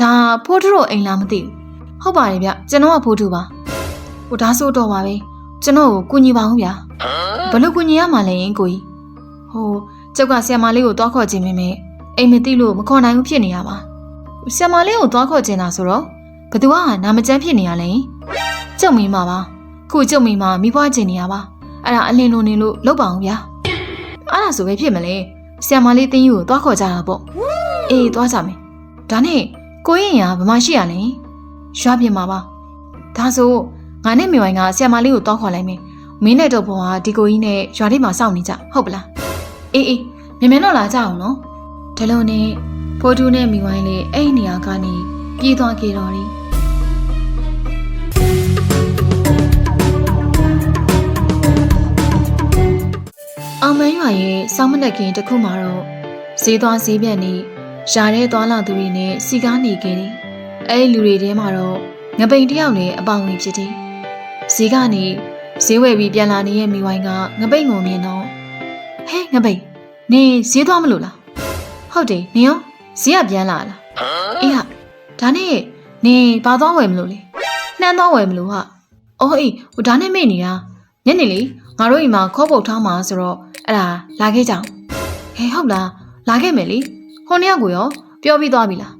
ဒါဖိုးထုတို့အိမ်လားမသိဘူးဟုတ်ပါတယ်ဗျကျွန်တော်ကဖိုးထုပါဟိုဒါဆိုတော့ပါပဲကျွန်တော်ကိုကူညီပါဦးဗျာဘယ်လိုကူညီရမှာလဲယင်ကိုကြီးဟိုကျောက်ကဆီယမလေးကိုတွားခေါ်ခြင်းမင်းမဲအိမ်မသိလို့မခေါ်နိုင်ဘူးဖြစ်နေရပါဆီယမလေးကိုတွားခေါ်ခြင်းတာဆိုတော့ဘသူကနာမကျန်းဖြစ်နေရလဲကျုံမိမှာပါခုကျုံမိမှာမိဘကျင်နေရပါအဲ့ဒါအလင်းလုံးနေလို့လောက်ပါအောင်ဗျာအဲ့ဒါဆိုပဲဖြစ်မလဲဆီယမလေးတင်းယူကိုတွားခေါ်ကြတာပေါ့အေးတွားကြမယ်ဒါနဲ့ ကိုရင်ရဘာမှရှိရလဲရွာပြင်မှာပါဒါဆိုငါနဲ့မြေဝိုင်းကဆီယမလေးကိုတွားခေါ်လိုက်မယ်မင်းနဲ့တော့ဘုံကဒီကိုကြီးနဲ့ရွာလေးမှာစောင့်နေကြဟုတ်ပလားအေးအေးမြင်မြင်တော့လာကြအောင်နော်ဒါလို့နဲ့ဖိုးတူးနဲ့မိဝိုင်းလေးအဲ့ဒီနေရာကနေပြေးသွားကြတော့တယ်အောင်မန်းရွာရဲ့စောင်းမနက်ကင်တစ်ခုမှာတော့ဈေးသွားဈေးပြက်နေ ရှားတဲ့သွားလာသူတွေနဲ့စီကားနေခဲ့တယ်။အဲဒီလူတွေထဲမှာတော့ငပိန်တယောက်လည်းအပေါင်ဝင်ဖြစ်တယ်။ဈေးကနေဈေးဝယ်ပြီးပြန်လာနေတဲ့မိဝိုင်းကငပိန်ကိုမြင်တော့ဟဲ့ငပိန်နေဈေးသွားမလို့လား။ဟုတ်တယ်နင်ရောဈေးကပြန်လာလား။အေးဟာဒါနဲ့နင်ဘာသွားဝယ်မလို့လဲ။နှမ်းသွားဝယ်မလို့ဟာ။အော်အေးဟိုဒါနဲ့မေ့နေတာညနေလေငါတို့အိမ်မှာခေါ်ပုတ်ထားမှာဆိုတော့အဲ့ဒါလာခဲ့ကြအောင်ဟဲဟုတ်လားလာခဲ့မယ်လေ ဟိုနေ့ကကိုရောပြောပြီးသွားပြီလား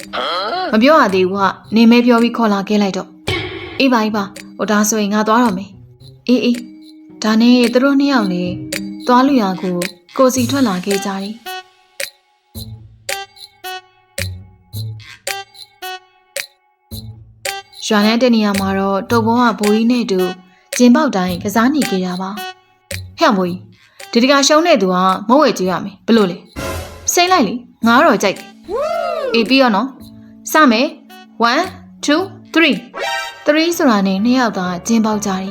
မပြောရသေးဘူးကနေမဲပြောပြီးခေါ်လာခဲ့လိုက်တော့အေးပါအေးပါဟိုဒါဆိုရင်ငါသွားတော့မယ်အေးအေးဒါနဲ့သူတို့နှစ်ယောက်လေသွားလူရကိုကိုစီထွက်လာခဲ့ကြတယ်ရွာနဲ့တဲ့နေရာမှာတော့တုပ်ဘုံကဘိုးကြီးနဲ့အတူကျင်ပေါက်တိုင်းကစားနေကြတာပါဟဲ့ဘိုးကြီးဒီတကရှုံးတဲ့သူကမဟုတ်ဝဲကြည့်ရမယ်ဘလို့လဲစိမ့်လိုက်လေ ငါတော့ကြိုက်တယ်အေးပြီးရောနော်စမယ်1 2 3 3ဆိုတာနဲ့နှစ်ယောက်သားကျင်ပေါက်ကြတယ်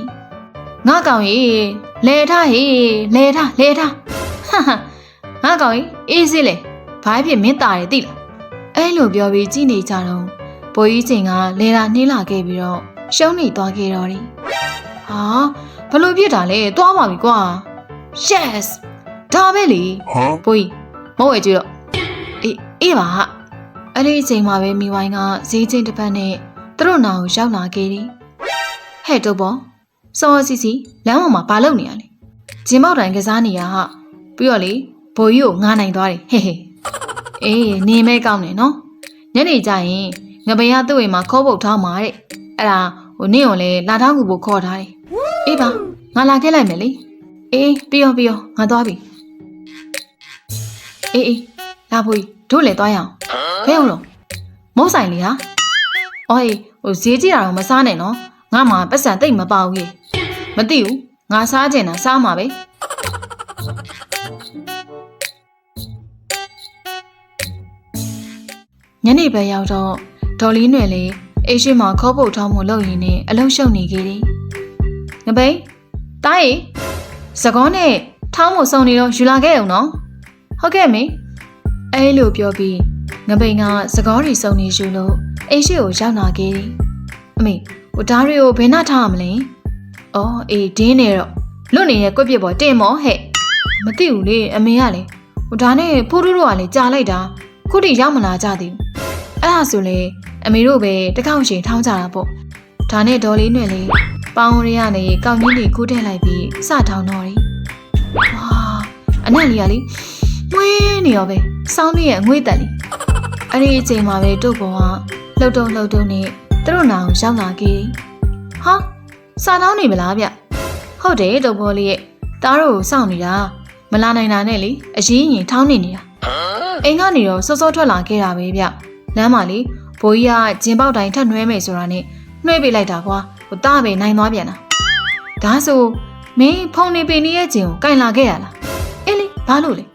ငါကောင်ကြီးလဲထားဟေးလဲထားလဲထားဟာဟာငါကောင်ကြီးအေးစေးလေဘာဖြစ်မင်းตาတယ်သိလားအဲ့လိုပြောပြီးကြည်နေကြတော့ဘိုးကြီးချင်းကလဲတာနှင်းလာခဲ့ပြီးတော့ရှုံးနေသွားခဲ့တော့တယ်ဟာဘလို့ပြစ်တာလဲသွားပါပြီကွာ yes ဒါပဲလေ Huh? ဘိုးကြီးမဟုတ်ဝဲကြည့်တော့ အေးအေးပါဟာအဲ့ဒီအချိန်မှာပဲမိဝိုင်းကဈေးချင်းတစ်ပတ်နဲ့သူတို့နာကိုရောက်လာခဲ့တယ်ဟဲ့တော့ဘောစောစီစီလမ်းပေါ်မှာဘာလုပ်နေရလဲဂျင်မောက်တိုင်ကစားနေရဟာပြီးတော့လေဘိုးကြီးကိုငားနိုင်သွားတယ်ဟဲ့ဟဲ့အေးနေမဲကောင်းတယ်နော်ညနေကျရင်ငပင်ကသူ့အိမ်မှာခေါ်ပုတ်ထားမှာတဲ့အဲ့ဒါဟိုနင့်ကိုလည်းလာထောက်ကူဖို့ခေါ်ထားတယ်အေးပါငါလာခဲ့လိုက်မယ်လေအေးပြီးရောပြီးရောငါသွားပြီအေးအေးလာဖို့ တို့လည်းသွားရအောင်ဘယ်အောင်လို့မုတ်ဆိုင်လေဟာအော်အေးဟိုဈေးကြည့်တာတော့မစားနဲ့နော်ငါမှပတ်စံတိတ်မပါဘူးရေမသိဘူးငါစားကျင်တာစားမှာပဲညနေပဲရောက်တော့ဒေါ်လေးနယ်လေးအိတ်ရှိမှာခေါ်ပုတ်ထောင်းမှုလုပ်ရင်းနဲ့အလုံးရှုံနေခဲ့တယ်ငပိန်တားရီစကောနဲ့ထောင်းမစုံနေတော့ယူလာခဲ့အောင်နော်ဟုတ်ကဲ့မေ အဲလိုပြောပြီးငပိန်ကစကောတွေစုံနေယူလို့အိမ်ရှိကိုရောက်လာခဲ့တယ်အမေဟိုဓားတွေကိုဘယ်နှထားရမလဲအော်အေးဒင်းနေတော့လွတ်နေတဲ့ကွက်ပြစ်ပေါ်တင်မောဟဲ့မသိဘူးလေအမေကလေဟိုဒါနဲ့ဖိုးတို့တို့ကလေကြာလိုက်တာခုထိရောက်မလာကြသေးဘူးအဲ့ဒါဆိုလေအမေတို့ပဲတစ်ခေါက်ရှင်ထောင်းကြတာပေါ့ဒါနဲ့ဒေါ်လေးနဲ့လေပေါင်းရရနေကောက်ကြီးလေးကူးထည့်လိုက်ပြီးစထောင်းတော့တယ်။ဝါအနက်လေးကလေ မွေးနေရောပဲစောင်းလေးရဲ့အငွေ့တက်လေးအဲ့ဒီအချိန်မှာပဲတို့ဘောကလှုပ်တုံလှုပ်တုံနဲ့သူတို့နာကိုရောက်လာခဲ့တယ်။ဟာစာထောင်းနေမလားဗျ။ဟုတ်တယ်တို့ဘောလေးရဲ့တားတို့ကိုစောင့်နေတာမလာနိုင်တာနဲ့လေအရင်ရင်ထောင်းနေနေတာအိမ်ကနေတော့စောစောထွက်လာခဲ့တာပဲဗျ။လမ်းမှာလေဘိုးကြီးကဂျင်ပေါက်တိုင်းထပ်နှွဲမယ်ဆိုတာနဲ့နှွဲပေးလိုက်တာကွာဟိုတားပဲနိုင်သွားပြန်တာဒါဆိုမင်းဖုန်နေပင်နေရဲ့ဂျင်ကိုကင်လာခဲ့ရလားအေးလေ ဘာလို့လဲ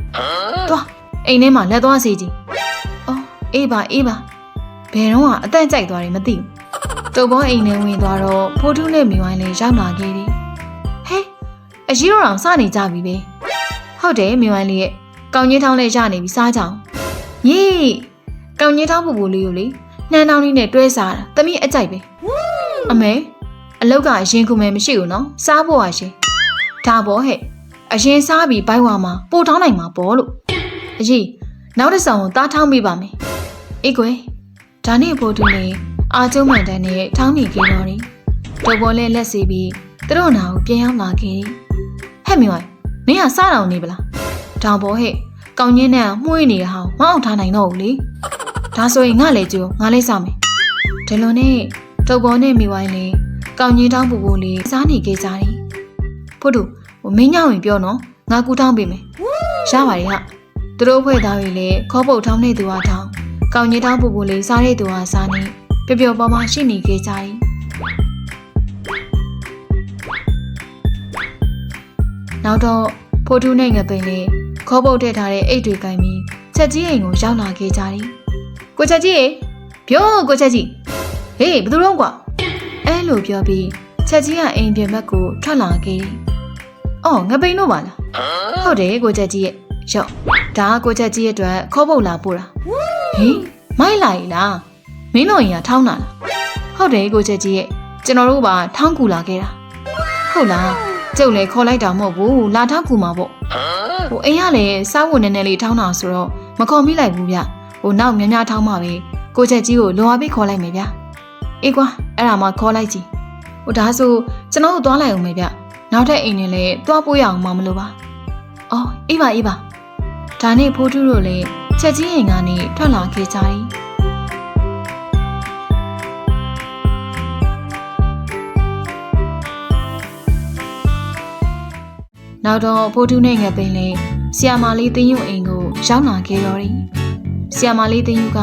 သွားအိမ်ထဲမှာလက်သွားစီကြည့်အော်အေးပါအေးပါဘယ်တော့ကအသက်ကြိုက်သွားတယ်မသိဘူးတုပ်ဘောအိမ်ထဲဝင်သွားတော့ဖိုးထုနဲ့မိဝိုင်းလေးရောက်လာခဲ့တယ်ဟဲအကြီးတော်အောင်စနေကြပြီပဲဟုတ်တယ်မိဝိုင်းလေးရဲ့ကောင်းကြီးထောင်းလေးရနေပြီစားကြအောင်ယေးကောင်းကြီးထောင်းပူပူလေးကိုလေနှမ်းတောင်းလေးနဲ့တွဲစားတာတမိအကြိုက်ပဲအမေအလောက်ကရင်ခုမယ်မရှိဘူးနော်စားဖို့ပါရှင်ဒါပေါ့ဟဲ့ အရင်စားပြီးဘိုက်ဝါမှာပို့ထောင်းနိုင်မှာပေါ့လို့အကြီးနောက်တစ်ဆောင်ကိုတားထောင်းပေးပါမယ်အေးကွယ်ဒါဒါနဲ့ဖိုးတူလေးအာကျုံမှန်တန်းနဲ့ထောင်းနေကြတော့တယ်တုပ်ပေါ်လေးလက်စီပြီးသူတို့နာကိုပြန်ရောက်လာခဲ့တယ်ဟဲ့မြဝိုင်မင်းကစတောင်နေပလားတောင်ပေါ်ဟဲ့ကောင်းချင်းနဲ့မှုေးနေတဲ့ဟာမအောင်ထားနိုင်တော့ဘူးလေဒါဆိုရင်ငါလည်းကြိုးငါလည်းစမယ်ဒီလိုနဲ့တုပ်ပေါ်နဲ့မိဝိုင်းလေးကောင်းချင်းတောင်းပူပူလေးစားနေကြကြတယ်ဖိုးတူ ဟိုမင်းညောင်ရင်ပြောနော်ငါကူတောင်းပေးမယ်ရပါတယ်ဟာသူတို့ဖွဲ့သားတွေလည်းခေါ်ပုတ်ထောင်းနေသူဟာထောင်းကောင်းကြီးတောင်းပူပူလေးစားတဲ့သူဟာစားနေပျော်ပျော်ပါပါရှိနေကြကြတယ်နောက်တော့ဖိုးတူးနဲ့ငပိန်လေးခေါ်ပုတ်ထည့်ထားတဲ့အိတ်တွေကင်ပြီးချက်ကြီးအိမ်ကိုရောက်လာခဲ့ကြတယ်ကိုချက်ကြီးရေပြောကိုချက်ကြီးဟေးဘယ်သူတော့ကွာအဲလိုပြောပြီးချက်ကြီးကအိမ်ပြင်ဘက်ကိုထွက်လာခဲ့တယ် အော်ငပိန်တို့ပါလားဟုတ်တယ်ကိုချက်ကြီးရဲ့ရော့ဒါကကိုချက်ကြီးရဲ့အတွက်ခေါ်ပုတ်လာပို့တာဟေးမိုက်လာ ਈ လားမင်းတို့ရင်ကထောင်းလာလားဟုတ်တယ်ကိုချက်ကြီးရဲ့ကျွန်တော်တို့ပါထောင်းကူလာခဲ့တာဟုတ်လားကျုပ်လည်းခေါ်လိုက်တာမဟုတ်ဘူးလာထောင်းကူမှာပေါ့ဟိုအိမ်ကလည်းစားဖို့နည်းနည်းလေးထောင်းတာဆိုတော့မခေါ်မိလိုက်ဘူးဗျဟိုနောက်များများထောင်းမှပဲကိုချက်ကြီးကိုလော်ဝါပြီးခေါ်လိုက်မယ်ဗျအေးကွာအဲ့ဒါမှခေါ်လိုက်ကြည့်ဟိုဒါဆိုကျွန်တော်တို့သွားလိုက်အောင်မယ်ဗျ နောက်ထပ်အိမ်နဲ့လည်းသွားပို့ရအောင်မမလို့ပါအော်အေးပါအေးပါဒါနဲ့ဖိုးထုတို့လည်းချက်ကြီးအိမ်ကနေထွက်လာခဲ့ကြတယ်နောက်တော့ဖိုးထုနဲ့ငယ်ပိန်လေးဆီယာမာလေးတင်းယူအိမ်ကိုရောက်လာခဲ့တော့တယ်ဆီယာမာလေးတင်းယူက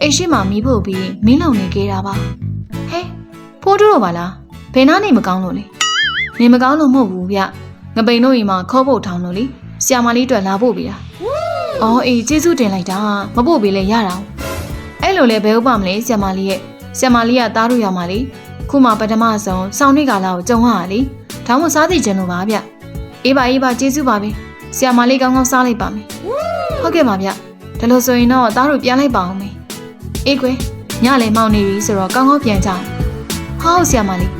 အိမ်ရှိမှမီးဖို့ပြီးမင်းလုံနေခဲ့တာပါဟဲဖိုးထုတို့ပါလားဘယ်နာနေမကောင်းလို့လဲ နေမကောင်းလို့မဟုတ်ဘူးဗျငပိန်တို့အိမ်မှာခေါ်ဖို့ထောင်းလို့လေဆီယာမာလေးအတွက်လာဖို့ပြီလား။အော်အေးကျေးဇူးတင်လိုက်တာမပို့ပေးလဲရတာ။အဲ့လိုလဲဘယ်ဥပမလဲဆ iam မလေးရဲ့ဆ iam မလေးကသားတို့ရမှာလေ။ခုမှပထမဆုံးစောင်းနေကလာကိုကြုံရတာလေ။ဒါမှမစားသိချင်လို့ပါဗျ။အေးပါအေးပါကျေးဇူးပါပဲ။ဆ iam မလေးကောင်းကောင်းစားလိုက်ပါမယ်။ဟုတ်ကဲ့ပါဗျ။ဒါလို့ဆိုရင်တော့သားတို့ပြန်လိုက်ပါအောင်မေ။အေးကွယ်ညလည်းမောင်နေပြီဆိုတော့ကောင်းကောင်းပြန်ကြအောင်။ဟုတ်ဆ iam မလေး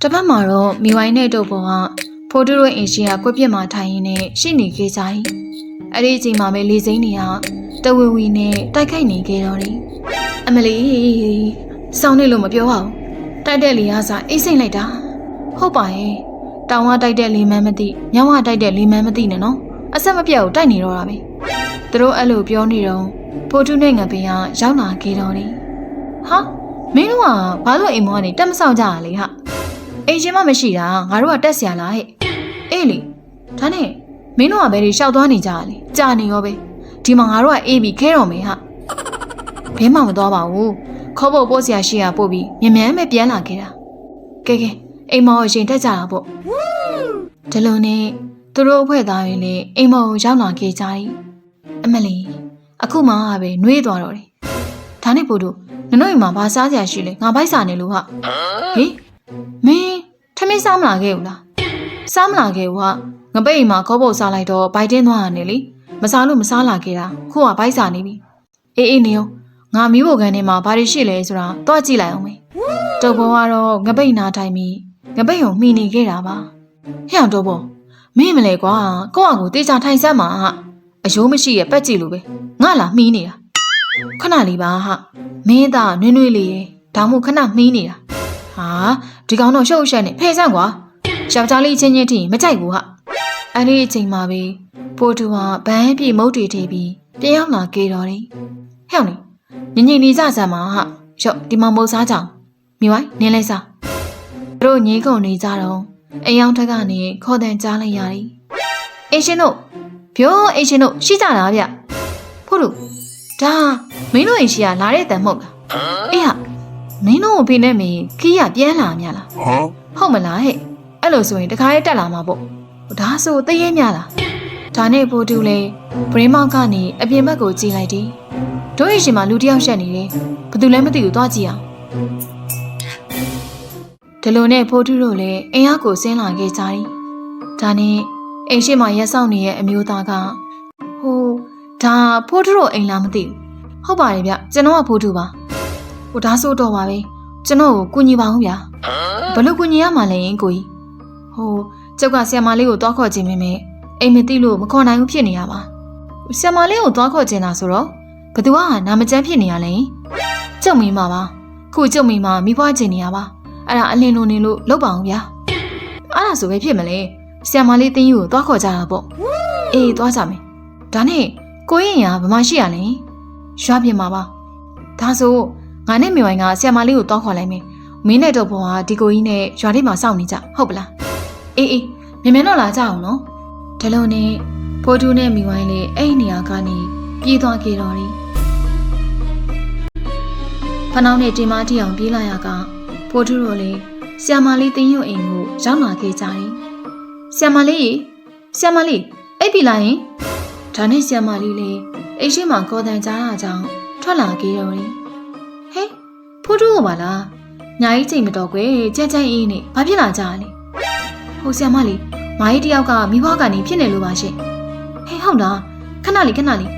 တစ်ဖက်မှာတော့မိဝိုင်းနဲ့တို့ပေါ်ကဖိုးတူတို့အင်ရှင်ကကွက်ပြစ်မှာထိုင်ရင်းနဲ့ရှိနေခဲ့ကြ၏အဲ့ဒီအချိန်မှာပဲလေစိမ့်တွေကတဝီဝီနဲ့တိုက်ခိုက်နေခဲ့တော့တယ်အမလီစောင်းနေလို့မပြောပါဘူးတိုက်တဲ့လေကစားအိတ်စိမ့်လိုက်တာဟုတ်ပါရဲ့တောင်ကတိုက်တဲ့လေမန်းမသိညောင်ကတိုက်တဲ့လေမန်းမသိနဲ့နော်အဆက်မပြတ်ကိုတိုက်နေတော့တာပဲသူတို့အဲ့လိုပြောနေတော့ဖိုးတူနဲ့ငပင်ကရောက်လာခဲ့တော့တယ်ဟာမင်းတို့ကဘာလို့အိမ်မောကနေတက်မဆောက်ကြရလဲဟာ အိမ်ချင်းမမရှိတာငါတို့ကတက်ဆရာလားဟဲ့အေးလေဒါနဲ့မင်းတို့ကဘယ်တွေရှောက်သွားနေကြရလဲကြာနေရောပဲဒီမှာငါတို့ကအေးပြီးခဲတော်မယ်ဟာဘဲမှမသွားပါဘူးခေါ်ဖို့ပို့ဆရာရှိရပို့ပြီးမြန်မြန်ပဲပြန်လာခဲ့တာကဲကဲအိမ်မော်ကိုရှင်တက်ကြတာပေါ့ဒီလိုနဲ့သူတို့အဖွဲ့သားတွေလည်းအိမ်မော်ကိုရောက်လာခဲ့ကြတယ်အမလီအခုမှပဲနှွေးသွားတော့တယ်ဒါနဲ့ပို့တို့နနို့အိမ်မှာဘာစားစရာရှိလဲငါဘိုက်စာနေလို့ဟာဟေး မင်းထမင်းစားမလာခဲ့ဘူးလားစားမလာခဲ့ဘူးဟာငပိတ်အိမ်မှာခေါ်ပုတ်စားလိုက်တော့ဘိုက်တင်းသွားတာနေလေမစားလို့မစားလာခဲ့တာခုကဘိုက်စားနေပြီအေးအေးနေအောင်ငါမီးဘိုကန်ထဲမှာဘာတွေရှိလဲဆိုတာတော့ကြည့်လိုက်အောင်မေတုပ်ဘောကတော့ငပိတ်နာထိုင်ပြီးငပိတ်ကိုမှီနေခဲ့တာပါဟဲ့အောင်တော့ဘောမင်းမလဲကွာကိုယ့်အကူတေချာထိုင်စမ်းပါဟာအယိုးမရှိရဲ့ပက်ကြည့်လို့ပဲငါလာမှီးနေတာခဏလေးပါဟာမင်းသားနွေ့နွေ့လေးရဲ့ဒါမှမဟုတ်ခဏမှီးနေတာဟာ ဒီကောင်တော့ရှုပ်ရှက်နေဖယ်ဆန့်ကွာယောက်ျားလေးချင်းချင်းထိမကြိုက်ဘူးဟာအဲ့ဒီအချိန်မှာပဲပိုတူဟာဗန်းပြေမုတ်တွေထေးပြီးပြန်ရောက်လာခဲ့တော့တယ်ဟဲ့အောင်လေညင်ညင်နေကြစမ်းပါဟာရော့ဒီမှာမုတ်စားကြအောင်မိဝိုင်းနင်းလိုက်စားသူတို့ငေးကုန်နေကြတော့အိမ်အောင်ထက်ကနေခေါ်တန်ကြားလိုက်ရတယ်အရှင်တို့ပြောအရှင်တို့ရှိကြလားဗျဖို့တို့ဒါမင်းတို့အိမ်ရှိကလာတဲ့တန်မဟုတ်လားအေးဟာ မင်းတို့အဖေနဲ့မင်းခီးရပြန်လာမြလား Huh? ဟုတ်မလားဟဲ့အဲ့လိုဆိုရင်တခါရဲတက်လာမှာပေါ့ဒါဆိုတရေမြလားဒါနဲ့ပိုတူလေဘရင်းမောက်ကနေအပြင်ဘက်ကိုကြည့်လိုက်တယ်တို့ရဲ့ရှင်မှာလူတစ်ယောက်ရှက်နေတယ်ဘယ်သူလဲမသိဘူးသွားကြည့်အောင်ဒီလိုနဲ့ဖိုးတူတို့လည်းအင်အားကိုဆင်းလာခဲ့ကြတယ်ဒါနဲ့အိမ်ရှိမှာရက်ဆောင်နေရဲ့အမျိုးသားကဟိုဒါဖိုးတူတို့အိမ်လားမသိဘူးဟုတ်ပါတယ်ဗျကျွန်တော်ကဖိုးတူပါ ဟိုဒါဆိုတော့ပါပဲကျွန်တော်ကိုကူညီပါအောင်ဗျာဘလို့ကူညီရမှာလဲရင်ကိုကြီးဟိုကျောက်ကဆီယမလေးကိုတောက်ခေါ်ခြင်းမင်းမဲအိမ်မသိလို့မခေါ်နိုင်ဘူးဖြစ်နေရပါဆရာမလေးကိုသွားခေါ်ချင်တာဆိုတော့ဘသူကနာမကျန်းဖြစ်နေရလဲကျုပ်မိမပါခုကျုပ်မိမမိဘချင်နေရပါအဲ့ဒါအလင်းလုံးနေလို့လောက်ပါအောင်ဗျာအဲ့ဒါဆိုပဲဖြစ်မလဲဆရာမလေးတင်းယူကိုသွားခေါ်ကြတာပေါ့အေးသွားကြမယ်ဒါနဲ့ကိုရင်ရဘာမှရှိရလဲရွာပြင်မှာပါဒါဆို ငါနဲ့မြေဝိုင်းကဆရာမလေးကိုသွားခေါ်လိုက်မယ်မင်းနဲ့တော့ဘွားဒီကိုကြီးနဲ့ရွာထဲမှာစောင့်နေကြဟုတ်ပလားအေးအေးမြင်မြင်တော့လာကြအောင်နော်ဒါလို့နဲ့ဖိုးတူးနဲ့မိဝိုင်းလေးအဲ့ဒီနေရာကနေပြေးသွားခဲ့တော်တယ်ဖနှောင်းနဲ့တင်မတီအောင်ပြေးလာရကဖိုးတူးတို့လည်းဆရာမလေးတင်းရုံအိမ်ကိုရောက်လာခဲ့ကြတယ်ဆရာမလေးဆရာမလေးအိပ်ပြီလားယင်ဒါနဲ့ဆရာမလေးလည်းအိမ်ရှိမှကော်တန်ကြားတာကြောင့်ထွက်လာခဲ့တော်တယ်ဟဲ ဖိုးတူးကပါလားညာကြီးချိန်မတော်ကွယ်ကြက်ကြက်အေးနဲ့ဘာဖြစ်လာကြရလဲဟိုဆရာမလေးမာကြီးတယောက်ကမိဘကနေဖြစ်နေလို့ပါရှင်ဟဲဟုတ်လားခဏလေးခဏလေး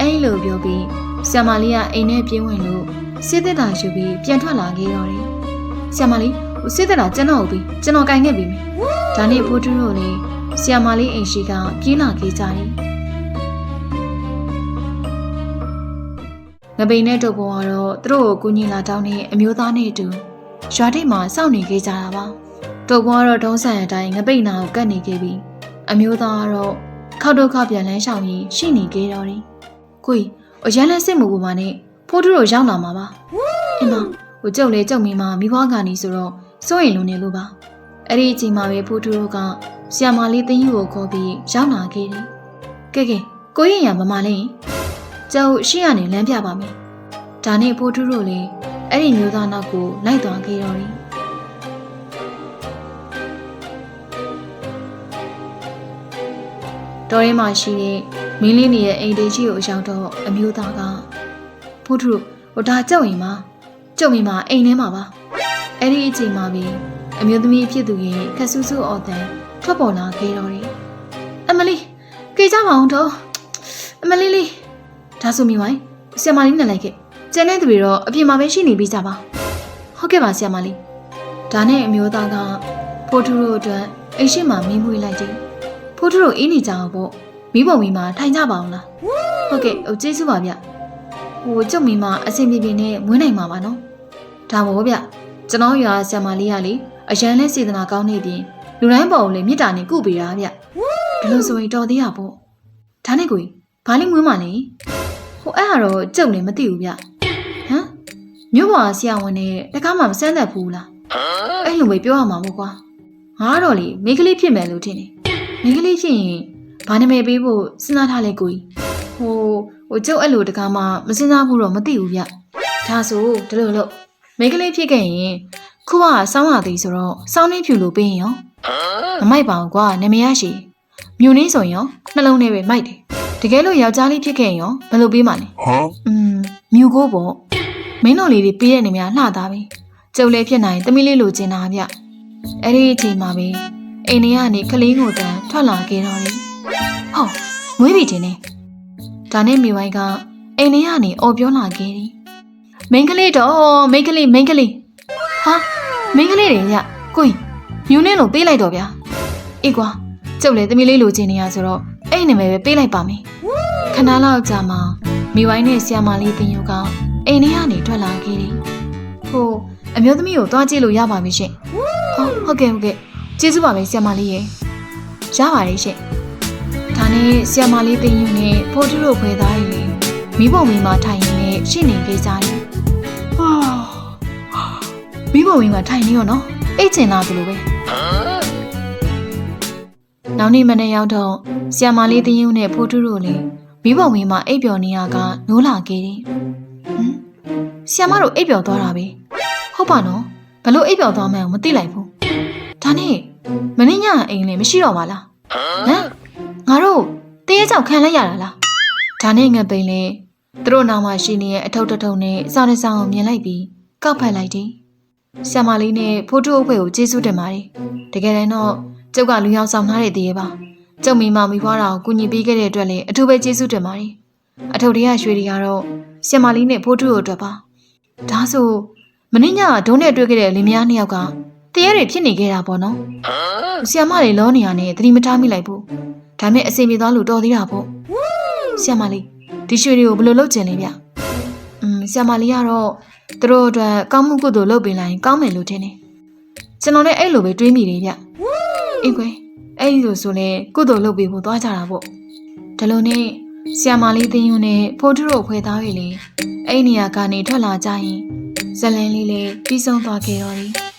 အဲ့လိုပြောပြီးဆရာမလေးကအိမ်ထဲပြေးဝင်လို့စစ်သက်တာယူပြီးပြန်ထွက်လာခဲ့တော်တယ်ဆရာမလေးဟိုစစ်သက်တာကျွန်တော်ကိုပြီးကျွန်တော်ကင်ခဲ့ပြီမယ်ဒါနဲ့ဖိုးတူးတို့လည်းဆရာမလေးအိမ်ရှိကပြေးလာခဲ့ကြတယ် ငပိန်နဲ့တို့ဘုံကတော့သူတို့ကိုကူညီလာတောင်းတဲ့အမျိုးသားနဲ့အတူရွာထိပ်မှာစောင့်နေခဲ့ကြတာပါတို့ဘုံကတော့ဒုံးဆန်အတိုင်းငပိန်နာကိုကတ်နေခဲ့ပြီးအမျိုးသားကတော့ခောက်တော့ခောက်ပြန်လန်းရှောင်ပြီးရှိနေခဲ့တော့တယ်ကိုကြီးအရန်လဲစိတ်မပူပါနဲ့ဖိုးတူတို့ရောက်လာမှာပါအင်းမဟိုကျုပ်လေကျုပ်မိမမိဘကနေဆိုတော့စိုးရင်လုံးနေလို့ပါအဲ့ဒီအချိန်မှာပဲဖိုးတူတို့ကဆီယာမာလေးတင်းယူကိုခေါ်ပြီးရောက်လာခဲ့တယ်ကဲကဲကိုရင်ရမမလေး ကျုပ်ရှေ့ကနေလမ်းပြပါမယ်ဒါနဲ့ဖိုးတူတို့လည်းအဲ့ဒီမျိုးသားနောက်ကိုလိုက်သွားခဲ့တော့တယ်တော်ရဲမှာရှိတဲ့မင်းလေးနေရဲ့အိမ်သေးကြီးကိုအရောက်တော့အမျိုးသားကဖိုးထူဟိုဒါကြောက်ရင်မကြောက်ရင်မအိမ်ထဲမှာပါအဲ့ဒီအချိန်မှာပဲအမျိုးသမီးဖြစ်သူရဲ့ခက်ဆူးဆူအော်တန်ထွက်ပေါ်လာခဲ့တော့တယ်အမလီကြေကြပါအောင်တော့အမလီလေး ဒါဆိုမိဝိုင်းဆရာမလေးနဲ့လိုက်ခဲ့ကျန်တဲ့သူတွေတော့အပြင်မှာပဲရှိနေပြီးကြပါဟုတ်ကဲ့ပါဆရာမလေးဒါနဲ့အမျိုးသားကဖိုးထူတို့အတွက်အိမ်ရှိမှမင်းမွေးလိုက်တယ်ဖိုးထူတို့အေးနေကြအောင်ပေါ့မိဘုံမိမှာထိုင်ကြပါအောင်လားဟုတ်ကဲ့ဟိုကျေးဇူးပါဗျဟိုကျုပ်မိမအဆင်ပြေပြေနဲ့မွေးနိုင်မှာပါနော်ဒါမို့ဗျကျွန်တော်ရွာဆရာမလေးကလေအရန်လဲစေတနာကောင်းနေပြင်လူတိုင်းပေါ်ကိုလေမေတ္တာနဲ့ကုပေးတာဗျဒီလိုဆိုရင်တော်သေးရပေါ့ဒါနဲ့ကိုကြီးဘာလေးမွေးမှလဲ ဟိုအဲ့ဟာတော့ကျုပ်လည်းမသိဘူးဗျဟမ်မြို့ပေါ်ဆရာဝန်နဲ့တကားမှမစမ်းတတ်ဘူးလားအဲ့လိုပဲပြောရမှာပေါ့ကွာငါကတော့လေမိန်းကလေးဖြစ်မယ်လို့ထင်တယ်မိန်းကလေးဖြစ်ရင်ဘာနာမည်ပေးဖို့စဉ်းစားထားလဲကိုကြီးဟိုဟိုကျုပ်အဲ့လိုတကားမှမစဉ်းစားဘူးတော့မသိဘူးဗျဒါဆိုဒီလိုလို့မိန်းကလေးဖြစ်ခဲ့ရင်ခုကစောင်းရသေးဆိုတော့စောင်းနှင်းဖြူလို့ပေးရင်ရောမမိုက်ပါဘူးကွာနာမည်ရရှိမြူနှင်းဆိုရင်ရောနှလုံးထဲပဲမိုက်တယ် တကယ်လို့ယောက်ျားလေးဖြစ်ခဲ့ရင်ရောဘယ်လိုပေးမှလဲ Huh? อืมမြူကိုပေါ့မင်းတို့လေးတွေပေးတဲ့နေများလှသားပြီကျုပ်လည်းဖြစ်နိုင်တမီးလေးလိုချင်တာဗျအဲ့ဒီအချိန်မှာပဲအိမ်ထဲကနေကလေးကိုတန်းထွက်လာခဲ့တော့တယ်ဟောမွေးပြီတင်နေဒါနဲ့မိဝိုင်းကအိမ်ထဲကနေအော်ပြောလာခဲ့တယ်မိန်းကလေးတော့မိန်းကလေးမိန်းကလေးဟာမိန်းကလေးတွေညကိုကြီးမြူနဲ့လို့ပေးလိုက်တော့ဗျာအေးကွာကျုပ်လည်းတမီးလေးလိုချင်နေရဆိုတော့ အဲ့ဒီနာမည်ပဲပေးလိုက်ပါမယ်ခဏလောက်ကြာမှမိဝိုင်းနဲ့ဆီယမာလေးတင်ယူကအိမ်ထဲကနေထွက်လာခဲ့တယ်။ဟိုအမျိုးသမီးကိုသွားကြည့်လို့ရပါပြီရှင်။ဟုတ်ဟုတ်ကဲ့ဟုတ်ကဲ့ကျေးဇူးပါပဲဆီယမာလေးရေ။ရပါတယ်ရှင်။ဒါနဲ့ဆီယမာလေးတင်ယူနဲ့ဖိုးထုတို့ခွဲသားရီမိဘုံမိမထိုင်ရင်းနဲ့ရှင်းနေခဲ့ကြတယ်။ဟာမိဘုံမိမထိုင်နေရောနော်။အိတ်ချင်လာသလိုပဲ။ နောက်နေ့မနေ့ရောက်တော့ဆီယမာလေးတင်ယူနဲ့ဖိုးထုတို့လည်းမိဘဝင်မှာအိပ်ပျော်နေရကနိုးလာခဲ့တယ်။ဟမ်ဆီယမတို့အိပ်ပျော်သွားတာပဲ။ဟုတ်ပါနော်။ဘလို့အိပ်ပျော်သွားမှန်းမသိလိုက်ဘူး။ဒါနဲ့မင်းညအိမ်လည်းမရှိတော့ပါလား။ဟမ်ငါတို့တရေကြောက်ခံလိုက်ရတာလား။ဒါနဲ့ငပိန်လေသူတို့နာမှာရှိနေတဲ့အထုပ်တထုံနဲ့စောင်းနေဆောင်ကိုမြင်လိုက်ပြီးကောက်ဖက်လိုက်တယ်။ဆီယမလေးနဲ့ဖိုးထုအဖွဲကိုကျေးဇူးတင်ပါတယ်။တကယ်တမ်းတော့ ကျုပ်ကလူရောက်ဆောင်ထားတဲ့တရေပါ။ကျုံမိမမိဖွားတာကိုကူညီပေးခဲ့တဲ့အတွက်လည်းအထူးပဲကျေးဇူးတင်ပါတယ်။အထုပ်တွေကရွှေတွေကတော့ဆီယမလေးနဲ့ဖိုးထုတို့အတွက်ပါ။ဒါဆိုမင်းညကဒုံးနဲ့တွေ့ခဲ့တဲ့လင်မယားနှစ်ယောက်ကတရေတွေဖြစ်နေခဲ့တာပေါ့နော်။ဆီယမလေးလောနေရနဲ့သတိမထားမိလိုက်ဘူး။ဒါမဲ့အစီအပြေသွားလို့တော်သေးတာပေါ့ဆရာမလေးဒီရွှေတွေကိုဘယ်လိုလုပ်ကျင်လဲဗျอืมဆရာမလေးကတော့သူတို့အတွက်ကောင်းမှုကုသိုလ်လုပ်ပေးလိုက်ရင်ကောင်းမယ်လို့ထင်တယ်ကျွန်တော်လည်းအဲ့လိုပဲတွေးမိတယ်ဗျ အေးကွယ်အဲ့ဒီလိုဆိုလဲကုသိုလ်လုပ်ပေးဖို့သွားကြတာပေါ့ဒါလို့နဲ့ဆရာမလေးတင်းယုံနဲ့ဖိုးထုတို့ခွဲသားတွေလေအဲ့ဒီနေရာကနေထွက်လာကြရင်ဇလန်းလေးလေးပြီးဆုံးသွားခဲ့တော်တယ်